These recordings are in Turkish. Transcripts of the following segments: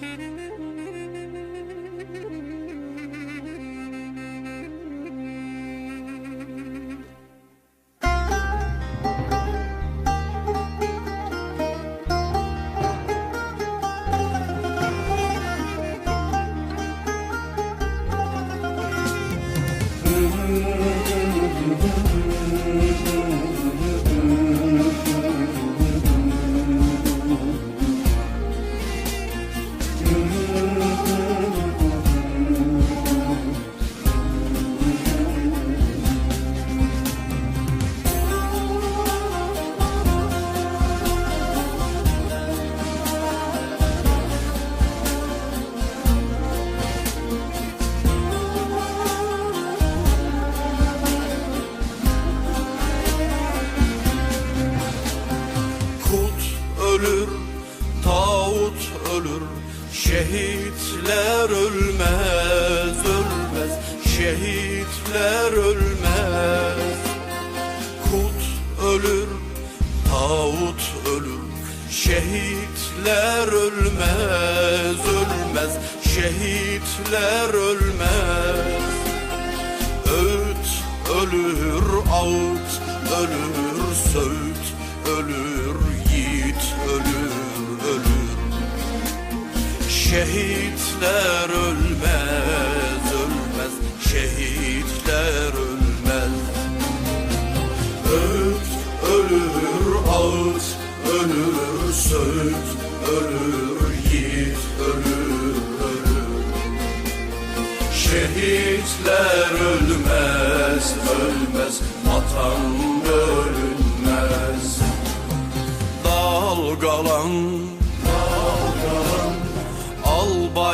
Mm-hmm. Ölür, şehitler ölmez, ölmez, şehitler ölmez. Kut ölür, tağut ölür, şehitler ölmez, ölmez, şehitler ölmez. Öğüt ölür, ağıt ölür, söğüt ölür, yiğit ölür. Şehitler ölmez, ölmez, şehitler ölmez. Öğüt ölür, ağıt ölür, söğüt ölür, yiğit ölür, ölür. Şehitler ölmez, ölmez, vatan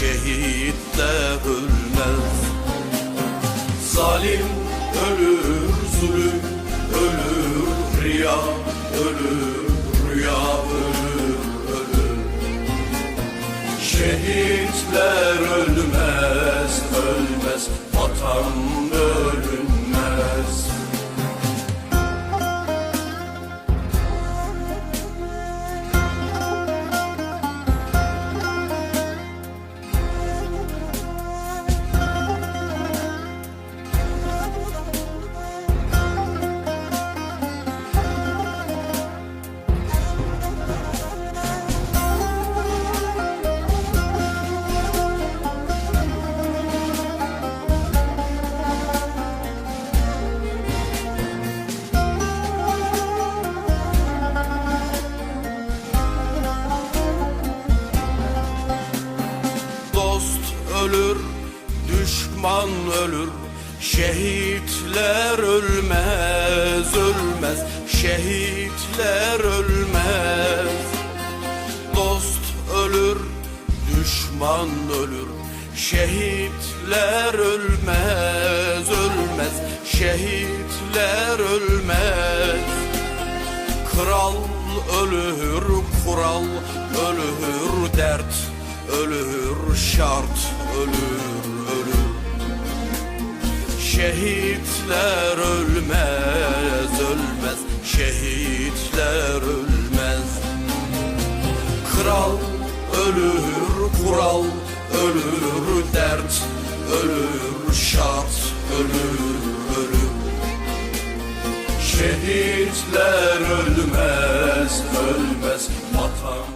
şehitler ölmez. Zalim ölür, zulüm ölür, riya ölür, rüya ölür, ölür. Şehitler ölmez, ölmez, vatan ölür, düşman ölür, şehitler ölmez, ölmez, şehitler ölmez. Dost ölür, düşman ölür, şehitler ölmez, ölmez, şehitler ölmez. Kral ölür, kural ölür, dert ölür, şart ölür, ölür. Şehitler ölmez, ölmez, şehitler ölmez. Kral ölür, kural ölür, dert ölür, şart ölür, ölür. Şehitler ölmez, ölmez, vatan